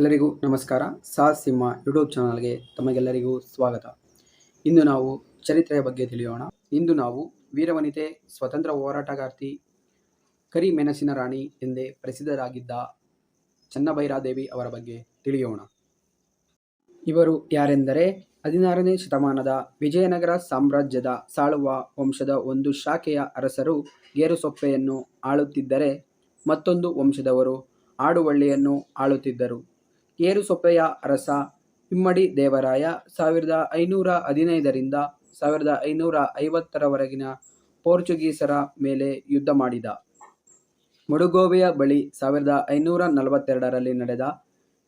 ಎಲ್ಲರಿಗೂ ನಮಸ್ಕಾರ. ಸಾ ಸಿಂಹ ಯೂಟ್ಯೂಬ್ ಚಾನಲ್ಗೆ ತಮಗೆಲ್ಲರಿಗೂ ಸ್ವಾಗತ. ಇಂದು ನಾವು ಚರಿತ್ರೆಯ ಬಗ್ಗೆ ತಿಳಿಯೋಣ. ಇಂದು ನಾವು ವೀರವನಿತೆ, ಸ್ವತಂತ್ರ ಹೋರಾಟಗಾರ್ತಿ ಕರಿಮೆಣಸಿನ ರಾಣಿ ಎಂದೇ ಪ್ರಸಿದ್ಧರಾಗಿದ್ದ ಚನ್ನಭೈರಾದೇವಿ ಅವರ ಬಗ್ಗೆ ತಿಳಿಯೋಣ. ಇವರು ಯಾರೆಂದರೆ, ಹದಿನಾರನೇ ಶತಮಾನದ ವಿಜಯನಗರ ಸಾಮ್ರಾಜ್ಯದ ಸಾಳುವ ವಂಶದ ಒಂದು ಶಾಖೆಯ ಅರಸರು ಗೇರುಸೊಪ್ಪೆಯನ್ನು ಆಳುತ್ತಿದ್ದರೆ ಮತ್ತೊಂದು ವಂಶದವರು ಆಡುವಳ್ಳಿಯನ್ನು ಆಳುತ್ತಿದ್ದರು. ಗೇರುಸೊಪ್ಪೆಯ ಅರಸ ಇಮ್ಮಡಿ ದೇವರಾಯ, ಸಾವಿರದ ಐನೂರ ಹದಿನೈದರಿಂದ ಸಾವಿರದ ಐನೂರ ಐವತ್ತರವರೆಗಿನ ಪೋರ್ಚುಗೀಸರ ಮೇಲೆ ಯುದ್ಧ ಮಾಡಿದ. ಮಡುಗೋವೆಯ ಬಳಿ ಸಾವಿರದ ಐನೂರ ನಲವತ್ತೆರಡರಲ್ಲಿ ನಡೆದ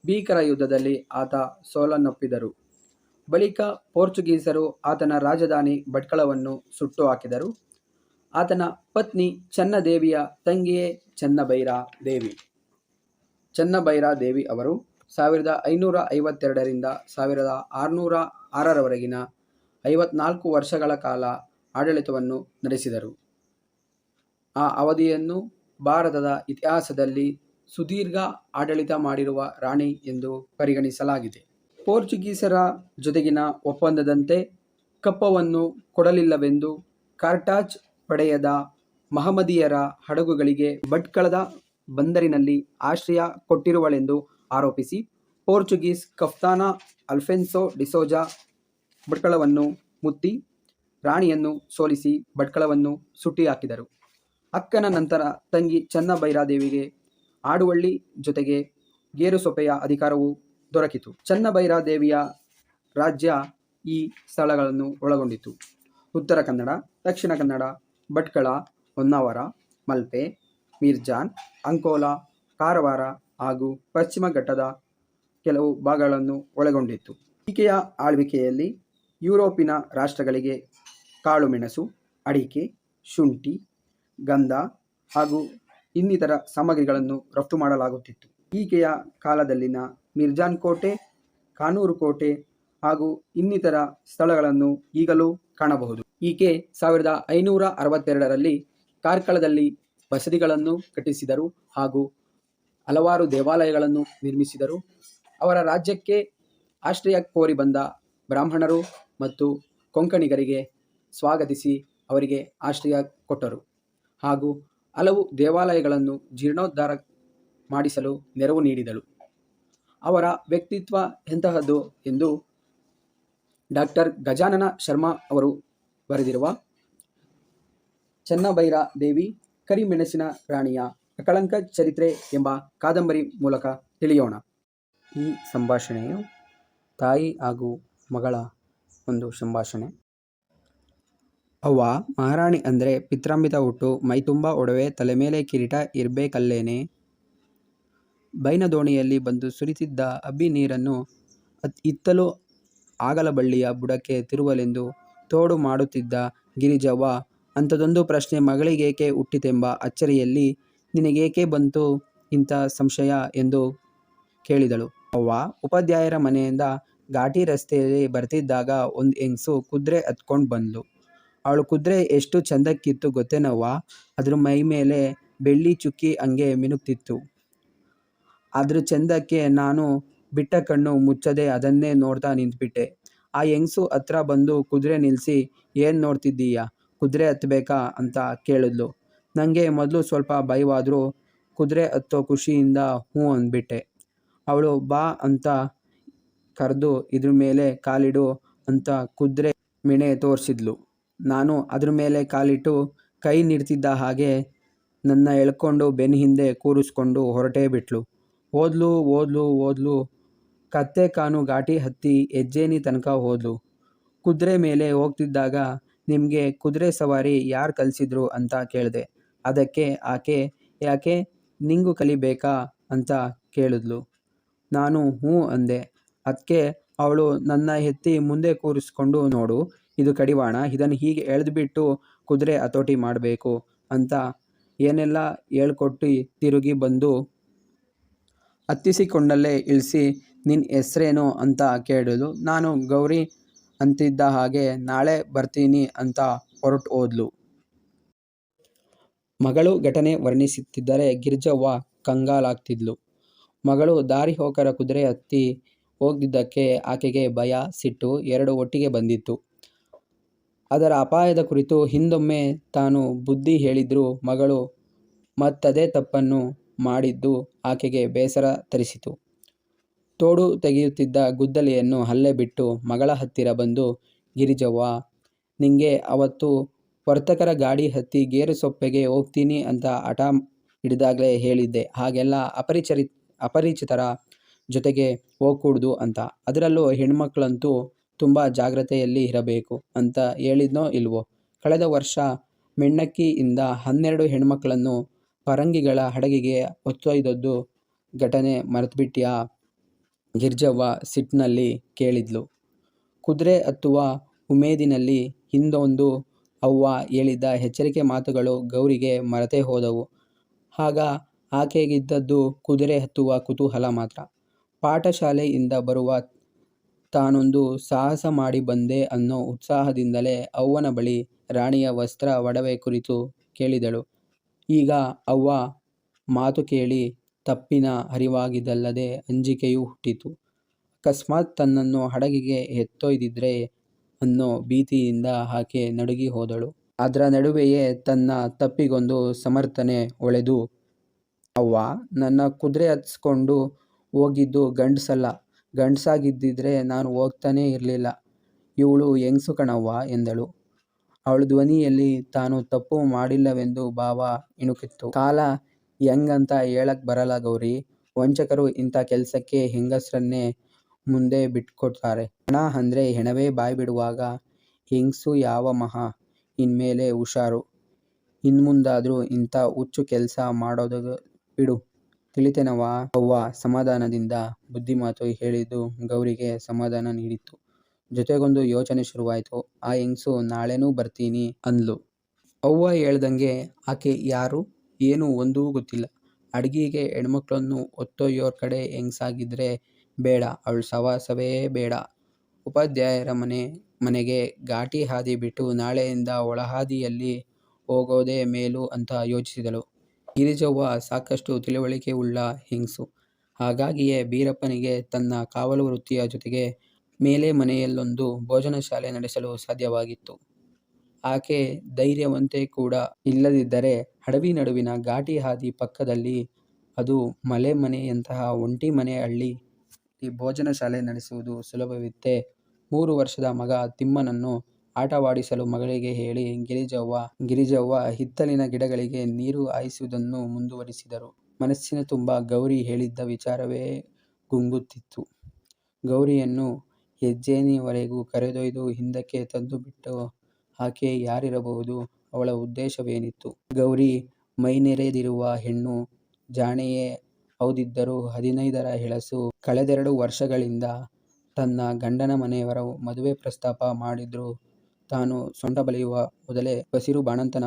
ಭೀಕರ ಯುದ್ಧದಲ್ಲಿ ಆತ ಸೋಲನ್ನಪ್ಪಿದರು. ಬಳಿಕ ಪೋರ್ಚುಗೀಸರು ಆತನ ರಾಜಧಾನಿ ಭಟ್ಕಳವನ್ನು ಸುಟ್ಟು ಹಾಕಿದರು. ಆತನ ಪತ್ನಿ ಚನ್ನದೇವಿಯ ತಂಗಿಯೇ ಚನ್ನಭೈರ ದೇವಿ ಚನ್ನಭೈರ ದೇವಿ ಅವರು ಸಾವಿರದ ಐನೂರ ಐವತ್ತೆರಡರಿಂದ ಸಾವಿರದ ಆರುನೂರ ಆರರವರೆಗಿನ ಐವತ್ನಾಲ್ಕು ವರ್ಷಗಳ ಕಾಲ ಆಡಳಿತವನ್ನು ನಡೆಸಿದರು. ಆ ಅವಧಿಯನ್ನು ಭಾರತದ ಇತಿಹಾಸದಲ್ಲಿ ಸುದೀರ್ಘ ಆಡಳಿತ ಮಾಡಿರುವ ರಾಣಿ ಎಂದು ಪರಿಗಣಿಸಲಾಗಿದೆ. ಪೋರ್ಚುಗೀಸರ ಜೊತೆಗಿನ ಒಪ್ಪಂದದಂತೆ ಕಪ್ಪವನ್ನು ಕೊಡಲಿಲ್ಲವೆಂದು ಕಾರ್ಟಾಜ್ ಪಡೆಯದ ಮಹಮದಿಯರ ಹಡಗುಗಳಿಗೆ ಭಟ್ಕಳದ ಬಂದರಿನಲ್ಲಿ ಆಶ್ರಯ ಕೊಟ್ಟಿರುವಳೆಂದು ಆರೋಪಿಸಿ ಪೋರ್ಚುಗೀಸ್ ಕಫ್ತಾನ ಅಲ್ಫೆನ್ಸೋ ಡಿಸೋಜಾ ಭಟ್ಕಳವನ್ನು ಮುತ್ತಿ ರಾಣಿಯನ್ನು ಸೋಲಿಸಿ ಭಟ್ಕಳವನ್ನು ಸುಟ್ಟಿಹಾಕಿದರು ಅಕ್ಕನ ನಂತರ ತಂಗಿ ಚನ್ನಭೈರಾದೇವಿಗೆ ಆಡುವಳ್ಳಿ ಜೊತೆಗೆ ಗೇರುಸೊಪೆಯ ಅಧಿಕಾರವು ದೊರಕಿತು. ಚನ್ನಭೈರಾದೇವಿಯ ರಾಜ್ಯ ಈ ಸ್ಥಳಗಳನ್ನು ಒಳಗೊಂಡಿತು. ಉತ್ತರ ಕನ್ನಡ, ದಕ್ಷಿಣ ಕನ್ನಡ ಭಟ್ಕಳ ಹೊನ್ನಾವರ, ಮಲ್ಪೆ, ಮೀರ್ಜಾನ್, ಅಂಕೋಲಾ, ಕಾರವಾರ ಹಾಗೂ ಪಶ್ಚಿಮ ಘಟ್ಟದ ಕೆಲವು ಭಾಗಗಳನ್ನು ಒಳಗೊಂಡಿತ್ತು. ಈಕೆಯ ಆಳ್ವಿಕೆಯಲ್ಲಿ ಯುರೋಪಿನ ರಾಷ್ಟ್ರಗಳಿಗೆ ಕಾಳುಮೆಣಸು ಅಡಿಕೆ, ಶುಂಠಿ, ಗಂಧ ಹಾಗೂ ಇನ್ನಿತರ ಸಾಮಗ್ರಿಗಳನ್ನು ರಫ್ತು ಮಾಡಲಾಗುತ್ತಿತ್ತು. ಈಕೆಯ ಕಾಲದಲ್ಲಿನ ಮಿರ್ಜಾನ್ ಕೋಟೆ, ಕಾನೂರು ಕೋಟೆ ಹಾಗೂ ಇನ್ನಿತರ ಸ್ಥಳಗಳನ್ನು ಈಗಲೂ ಕಾಣಬಹುದು. ಈಕೆ ಸಾವಿರದ ಐನೂರ ಅರವತ್ತೆರಡರಲ್ಲಿ ಕಾರ್ಕಳದಲ್ಲಿ ಬಸದಿಗಳನ್ನು ಕಟ್ಟಿಸಿದರು ಹಾಗೂ ಹಲವಾರು ದೇವಾಲಯಗಳನ್ನು ನಿರ್ಮಿಸಿದರು. ಅವರ ರಾಜ್ಯಕ್ಕೆ ಆಶ್ರಯ ಕೋರಿ ಬಂದ ಬ್ರಾಹ್ಮಣರು ಮತ್ತು ಕೊಂಕಣಿಗರಿಗೆ ಸ್ವಾಗತಿಸಿ ಅವರಿಗೆ ಆಶ್ರಯ ಕೊಟ್ಟರು. ಹಾಗೂ ಹಲವು ದೇವಾಲಯಗಳನ್ನು ಜೀರ್ಣೋದ್ಧಾರ ಮಾಡಿಸಲು ನೆರವು ನೀಡಿದಳು ಅವರ ವ್ಯಕ್ತಿತ್ವ ಎಂತಹದ್ದು ಎಂದು ಡಾಕ್ಟರ್ ಗಜಾನನ ಶರ್ಮಾ ಅವರು ಬರೆದಿರುವ ಚನ್ನಭೈರ ದೇವಿ ಕರಿಮೆಣಸಿನ ರಾಣಿಯ ಅಕಳಂಕ ಚರಿತ್ರೆ ಎಂಬ ಕಾದಂಬರಿ ಮೂಲಕ ತಿಳಿಯೋಣ. ಈ ಸಂಭಾಷಣೆಯು ತಾಯಿ ಹಾಗೂ ಮಗಳ ಒಂದು ಸಂಭಾಷಣೆ. ಅವ್ವ ಮಹಾರಾಣಿ ಅಂದರೆ ಪಿತ್ರಾಂಬಿತ ಹುಟ್ಟು ಮೈತುಂಬ ಒಡವೆ, ತಲೆ ಮೇಲೆ ಕಿರೀಟ ಇರಬೇಕಲ್ಲೇನೆ ಬೈನ ದೋಣಿಯಲ್ಲಿ ಬಂದು ಸುರಿತಿದ್ದ ಅಬ್ಬಿ ನೀರನ್ನು ಇತ್ತಲು ಆಗಲಬಳ್ಳಿಯ ಬುಡಕ್ಕೆ ತಿರುವಲೆಂದು ತೋಡು ಮಾಡುತ್ತಿದ್ದ ಗಿರಿಜವ್ವ ಅಂಥದೊಂದು ಪ್ರಶ್ನೆ ಮಗಳಿಗೇಕೆ ಹುಟ್ಟಿತೆಂಬ ಅಚ್ಚರಿಯಲ್ಲಿ ನಿನಗೇಕೆ ಬಂತು ಇಂಥ ಸಂಶಯ ಎಂದು ಕೇಳಿದಳು. ಅವ್ವ ಉಪಾಧ್ಯಾಯರ ಮನೆಯಿಂದ ಘಾಟಿ ರಸ್ತೆಯಲ್ಲಿ ಬರ್ತಿದ್ದಾಗ ಒಂದು ಹೆಂಗಸು ಕುದುರೆ ಹತ್ಕೊಂಡು ಬಂದ್ಲು. ಅವಳು ಕುದುರೆ ಎಷ್ಟು ಚಂದಕ್ಕಿತ್ತು ಗೊತ್ತೇನವ್ವ? ಅದ್ರ ಮೈ ಮೇಲೆ ಬೆಳ್ಳಿ ಚುಕ್ಕಿ ಹಂಗೆ ಮಿನುಕ್ತಿತ್ತು ಅದ್ರ ಚಂದಕ್ಕೆ ನಾನು ಬಿಟ್ಟ ಕಣ್ಣು ಮುಚ್ಚದೆ ಅದನ್ನೇ ನೋಡ್ತಾ ನಿಂತ್ಬಿಟ್ಟೆ. ಆ ಹೆಂಗಸು ಹತ್ರ ಬಂದು ಕುದುರೆ ನಿಲ್ಲಿಸಿ ಏನು ನೋಡ್ತಿದ್ದೀಯಾ? ಕುದುರೆ ಹತ್ಬೇಕಾ ಅಂತ ಕೇಳಿದ್ಲು. ನನಗೆ ಮೊದಲು ಸ್ವಲ್ಪ ಭಯವಾದರೂ ಕುದುರೆ ಹತ್ತೋ ಖುಷಿಯಿಂದ ಹ್ಞೂ ಅಂದ್ಬಿಟ್ಟೆ. ಅವಳು ಬಾ ಅಂತ ಕರೆದು ಇದ್ರ ಮೇಲೆ ಕಾಲಿಡು ಅಂತ ಕುದುರೆ ಮಿಣೆ ತೋರಿಸಿದ್ಲು. ನಾನು ಅದ್ರ ಮೇಲೆ ಕಾಲಿಟ್ಟು ಕೈ ನಿಡ್ತಿದ್ದ ಹಾಗೆ ನನ್ನ ಎಳ್ಕೊಂಡು ಬೆನ್ನ ಹಿಂದೆ ಕೂರಿಸ್ಕೊಂಡು ಹೊರಟೇ ಬಿಟ್ಲು. ಓದ್ಲು ಓದ್ಲು ಓದ್ಲು. ಕತ್ತೆ ಕಾನು ಘಾಟಿ ಹತ್ತಿ ಹೆಜ್ಜೇನಿ ತನಕ ಹೋದ್ಲು. ಕುದುರೆ ಮೇಲೆ ಹೋಗ್ತಿದ್ದಾಗ ನಿಮಗೆ ಕುದುರೆ ಸವಾರಿ ಯಾರು ಕಲಿಸಿದ್ರು ಅಂತ ಕೇಳಿದೆ. ಅದಕ್ಕೆ ಆಕೆ, ಯಾಕೆ ನಿಂಗೂ ಕಲಿಬೇಕಾ? ಅಂತ ಕೇಳಿದ್ಲು. ನಾನು ಹ್ಞೂ ಅಂದೆ. ಅದಕ್ಕೆ ಅವಳು ನನ್ನ ಎತ್ತಿ ಮುಂದೆ ಕೂರಿಸ್ಕೊಂಡು ನೋಡು. ಇದು ಕಡಿವಾಣ. ಇದನ್ನು ಹೀಗೆ ಎಳೆದುಬಿಟ್ಟು ಕುದುರೆ ಹತೋಟಿ ಮಾಡಬೇಕು ಅಂತ ಏನೆಲ್ಲ ಹೇಳ್ಕೊಟ್ಟು ತಿರುಗಿ ಬಂದು ಹತ್ತಿಸಿಕೊಂಡಲ್ಲೇ ಇಳಿಸಿ ನಿನ್ನ ಹೆಸರೇನು? ಅಂತ ಕೇಳಿದ್ಲು. ನಾನು ಗೌರಿ ಅಂತಿದ್ದ ಹಾಗೆ, ನಾಳೆ ಬರ್ತೀನಿ ಅಂತ ಹೊರಟು ಹೋದ್ಲು ಮಗಳು ಘಟನೆ ವರ್ಣಿಸುತ್ತಿದ್ದರೆ ಗಿರಿಜವ್ವ ಕಂಗಾಲಾಗ್ತಿದ್ಲು ಮಗಳು ದಾರಿ ಹೋಕರ ಕುದುರೆ ಹತ್ತಿ ಹೋಗ್ದಿದ್ದಕ್ಕೆ ಆಕೆಗೆ ಭಯ, ಸಿಟ್ಟು ಎರಡು ಒಟ್ಟಿಗೆ ಬಂದಿತ್ತು. ಅದರ ಅಪಾಯದ ಕುರಿತು ಹಿಂದೊಮ್ಮೆ ತಾನು ಬುದ್ಧಿ ಹೇಳಿದ್ರೂ ಮಗಳು ಮತ್ತದೇ ತಪ್ಪನ್ನು ಮಾಡಿದ್ದು ಆಕೆಗೆ ಬೇಸರ ತರಿಸಿತು. ತೋಡು ತೆಗೆಯುತ್ತಿದ್ದ ಗುದ್ದಲಿಯನ್ನು ಅಲ್ಲೇ ಬಿಟ್ಟು ಮಗಳ ಹತ್ತಿರ ಬಂದು ಗಿರಿಜವ್ವ, ನಿಂಗೆ ಅವತ್ತು ವರ್ತಕರ ಗಾಡಿ ಹತ್ತಿ ಗೇರು ಸೊಪ್ಪೆಗೆ ಹೋಗ್ತೀನಿ ಅಂತ ಹಠ ಹಿಡಿದಾಗ್ಲೇ ಹೇಳಿದ್ದೆ ಹಾಗೆಲ್ಲ ಅಪರಿಚಿತರ ಜೊತೆಗೆ ಹೋಗ್ಕೂಡ್ದು ಅಂತ. ಅದರಲ್ಲೂ ಹೆಣ್ಮಕ್ಳಂತೂ ತುಂಬ ಜಾಗ್ರತೆಯಲ್ಲಿ ಇರಬೇಕು ಅಂತ ಹೇಳಿದ್ನೋ ಇಲ್ವೋ. ಕಳೆದ ವರ್ಷ ಮೆಣ್ಣಕ್ಕಿಯಿಂದ ಹನ್ನೆರಡು ಹೆಣ್ಮಕ್ಕಳನ್ನು ಪರಂಗಿಗಳ ಹಡಗಿಗೆ ಹೊತ್ತೊಯ್ದದ್ದು ಘಟನೆ ಮರೆತುಬಿಟ್ಟಿಯ ಗಿರ್ಜವ್ವ ಸಿಟ್ನಲ್ಲಿ ಕೇಳಿದ್ಲು. ಕುದುರೆ ಹತ್ತುವ ಉಮೇದಿನಲ್ಲಿ ಹಿಂದೊಂದು ಅವ್ವ ಹೇಳಿದ್ದ ಎಚ್ಚರಿಕೆ ಮಾತುಗಳು ಗೌರಿಗೆ ಮರೆತೇ ಹೋದವು. ಆಗ ಆಕೆಗಿದ್ದದ್ದು ಕುದುರೆ ಹತ್ತುವ ಕುತೂಹಲ ಮಾತ್ರ. ಪಾಠಶಾಲೆಯಿಂದ ಬರುವ ತಾನೊಂದು ಸಾಹಸ ಮಾಡಿ ಬಂದೆ ಅನ್ನೋ ಉತ್ಸಾಹದಿಂದಲೇ ಅವ್ವನ ಬಳಿ ರಾಣಿಯ ವಸ್ತ್ರ ಒಡವೆ ಕುರಿತು ಕೇಳಿದಳು. ಈಗ ಅವ್ವ ಮಾತು ಕೇಳಿ ತಪ್ಪಿನ ಅರಿವಾಗಿದ್ದಲ್ಲದೆ ಅಂಜಿಕೆಯೂ ಹುಟ್ಟಿತು. ಅಕಸ್ಮಾತ್ ತನ್ನನ್ನು ಹಡಗಿಗೆ ಎತ್ತೊಯ್ದಿದ್ರೆ ಅನ್ನೋ ಭೀತಿಯಿಂದ ಆಕೆ ನಡುಗಿ ಹೋದಳು. ಅದರ ನಡುವೆಯೇ ತನ್ನ ತಪ್ಪಿಗೊಂದು ಸಮರ್ಥನೆ ಒಳೆದು, ಅವ್ವ, ನನ್ನ ಕುದುರೆ ಹತ್ಸ್ಕೊಂಡು ಹೋಗಿದ್ದು ಗಂಡಸಲ್ಲ ಗಂಡಸಾಗಿದ್ದಿದ್ರೆ ನಾನು ಹೋಗ್ತಾನೇ ಇರಲಿಲ್ಲ ಇವಳು ಹೆಂಗ್ಸು ಕಣವ್ವ ಎಂದಳು. ಅವಳ ಧ್ವನಿಯಲ್ಲಿ ತಾನು ತಪ್ಪು ಮಾಡಿಲ್ಲವೆಂದು ಭಾವ ಇಣುಕಿತ್ತು. ಕಾಲ ಹೆಂಗಂತ ಹೇಳಕ್ ಬರಲ್ಲ ಗೌರಿ. ವಂಚಕರು ಇಂಥ ಕೆಲಸಕ್ಕೆ ಹೆಂಗಸ್ರನ್ನೇ ಮುಂದೆ ಬಿಟ್ಕೊಡ್ತಾರೆ. ಹಣ ಅಂದ್ರೆ ಹೆಣವೇ ಬಾಯ್ಬಿಡುವಾಗ ಹೆಂಗ್ಸು ಯಾವ ಮಹಾ. ಇನ್ಮೇಲೆ ಹುಷಾರು. ಇನ್ಮುಂದಾದ್ರೂ ಇಂಥ ಹುಚ್ಚು ಕೆಲಸ ಮಾಡೋದು ಬಿಡು ತಿಳಿತೇನವ್ವ. ಅವ್ವ ಸಮಾಧಾನದಿಂದ ಬುದ್ಧಿಮಾತು ಹೇಳಿದ್ದು ಗೌರಿಗೆ ಸಮಾಧಾನ ನೀಡಿತ್ತು. ಜೊತೆಗೊಂದು ಯೋಚನೆ ಶುರುವಾಯ್ತು. ಆ ಹೆಂಗ್ಸು, ನಾಳೆನೂ ಬರ್ತೀನಿ ಅಂದ್ಲು. ಅವ್ವ ಹೇಳ್ದಂಗೆ ಆಕೆ ಯಾರು? ಏನು ಒಂದೂ ಗೊತ್ತಿಲ್ಲ. ಅಡಿಗೆಗೆ ಹೆಣ್ಮಕ್ಳನ್ನು ಹೊತ್ತೊಯ್ಯೋರ್ ಕಡೆ ಹೆಂಗ್ಸಾಗಿದ್ರೆ ಬೇಡ ಅವಳು ಸವಾಸವೇ ಬೇಡ. ಉಪಾಧ್ಯಾಯರ ಮನೆ ಮನೆಗೆ ಘಾಟಿ ಹಾದಿ ಬಿಟ್ಟು ನಾಳೆಯಿಂದ ಒಳಹಾದಿಯಲ್ಲಿ ಹೋಗೋದೇ ಮೇಲು ಅಂತ ಯೋಚಿಸಿದಳು. ಗಿರಿಜವ್ವ ಸಾಕಷ್ಟು ತಿಳಿವಳಿಕೆಯುಳ್ಳ ಹೆಂಗ್ಸು. ಹಾಗಾಗಿಯೇ ಬೀರಪ್ಪನಿಗೆ ತನ್ನ ಕಾವಲು ವೃತ್ತಿಯ ಜೊತೆಗೆ ಮೇಲೆ ಮನೆಯಲ್ಲೊಂದು ಭೋಜನಶಾಲೆ ನಡೆಸಲು ಸಾಧ್ಯವಾಗಿತ್ತು. ಆಕೆ ಧೈರ್ಯವಂತೆ ಕೂಡ. ಇಲ್ಲದಿದ್ದರೆ ಅಡವಿ ನಡುವಿನ ಘಾಟಿ ಹಾದಿ ಪಕ್ಕದಲ್ಲಿ, ಅದು ಮಲೆ ಮನೆಯಂತಹ ಒಂಟಿ ಮನೆ ಹಳ್ಳಿಲಿ ಭೋಜನಶಾಲೆ ನಡೆಸುವುದು ಸುಲಭವಿತ್ತೇ? ಮೂರು ವರ್ಷದ ಮಗ ತಿಮ್ಮನನ್ನು ಆಟವಾಡಿಸಲು ಮಗಳಿಗೆ ಹೇಳಿ ಗಿರಿಜವ್ವ, ಹಿತ್ತಲಿನ ಗಿಡಗಳಿಗೆ ನೀರು ಹಾಯಿಸುವುದನ್ನು ಮುಂದುವರಿಸಿದರು. ಮನಸ್ಸಿನ ತುಂಬ ಗೌರಿ ಹೇಳಿದ್ದ ವಿಚಾರವೇ ಗುಂಗುತ್ತಿತ್ತು. ಗೌರಿಯನ್ನು ಹೆಜ್ಜೇನಿವರೆಗೂ ಕರೆದೊಯ್ದು ಹಿಂದಕ್ಕೆ ತಂದುಬಿಟ್ಟ ಆಕೆ ಯಾರಿರಬಹುದು? ಅವಳ ಉದ್ದೇಶವೇನಿತ್ತು? ಗೌರಿ ಮೈನೆರೆದಿರುವ ಹೆಣ್ಣು. ಜಾಣೆಯೇ ಹೌದಿದ್ದರೂ ಹದಿನೈದರ ಹೆಳಸು ಕಳೆದೆರಡು ವರ್ಷಗಳಿಂದ ತನ್ನ ಗಂಡನ ಮನೆಯವರ ಮದುವೆ ಪ್ರಸ್ತಾಪ ಮಾಡಿದ್ರು ತಾನು ಸೊಂಟ ಬಲಿಯುವ ಮೊದಲೇ ಬಸಿರು ಬಾಣಂತನ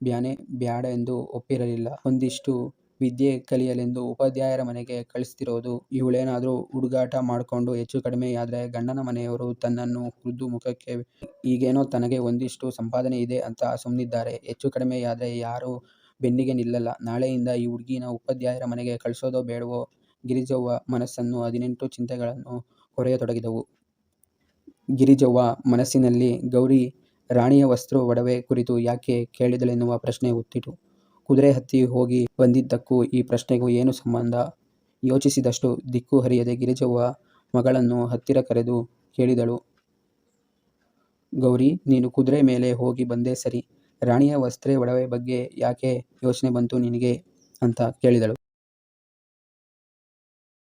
ಬ್ಯಾನೆ ಬ್ಯಾಡ ಎಂದು ಒಪ್ಪಿರಲಿಲ್ಲ. ಒಂದಿಷ್ಟು ವಿದ್ಯೆ ಕಲಿಯಲೆಂದು ಉಪಾಧ್ಯಾಯರ ಮನೆಗೆ ಕಳಿಸ್ತಿರೋದು. ಇವಳೇನಾದ್ರೂ ಹುಡುಗಾಟ ಮಾಡ್ಕೊಂಡು ಆದರೆ ಗಂಡನ ಮನೆಯವರು ತನ್ನನ್ನು ಖುದ್ದು ಮುಖಕ್ಕೆ ಈಗೇನೋ ತನಗೆ ಒಂದಿಷ್ಟು ಸಂಪಾದನೆ ಇದೆ ಅಂತ ಸುಮ್ನಿದ್ದಾರೆ. ಹೆಚ್ಚುಕಡಿಮೆಯಾದ್ರೆ ಯಾರೂ ಬೆನ್ನಿಗೆ ನಿಲ್ಲಲ್ಲ. ನಾಳೆಯಿಂದ ಈ ಹುಡ್ಗೀನ ಉಪಾಧ್ಯಾಯರ ಮನೆಗೆ ಕಳಿಸೋದೋ ಬೇಡವೋ ಗಿರಿಜವ್ವ ಮನಸ್ಸನ್ನು ಹದಿನೆಂಟು ಚಿಂತೆಗಳನ್ನು ಹೊರೆಯತೊಡಗಿದವು ಗಿರಿಜವ್ವ ಮನಸ್ಸಿನಲ್ಲಿ ಗೌರಿ ರಾಣಿಯ ವಸ್ತ್ರ ಒಡವೆ ಕುರಿತು ಯಾಕೆ ಕೇಳಿದಳೆನ್ನುವ ಪ್ರಶ್ನೆ ಹುಟ್ಟಿತು. ಕುದುರೆ ಹತ್ತಿ ಹೋಗಿ ಬಂದಿದ್ದಕ್ಕೂ ಈ ಪ್ರಶ್ನೆಗೂ ಏನು ಸಂಬಂಧ? ಯೋಚಿಸಿದಷ್ಟು ದಿಕ್ಕು ಹರಿಯದೆ ಗಿರಿಜವ್ವ ಮಗಳನ್ನು ಹತ್ತಿರ ಕರೆದು ಕೇಳಿದಳು. ಗೌರಿ, ನೀನು ಕುದುರೆ ಮೇಲೆ ಹೋಗಿ ಬಂದೆ ಸರಿ. ರಾಣಿಯ ವಸ್ತ್ರ ಒಡವೆ ಬಗ್ಗೆ ಯಾಕೆ ಯೋಚನೆ ಬಂತು ನಿನಗೆ ಅಂತ ಕೇಳಿದಳು.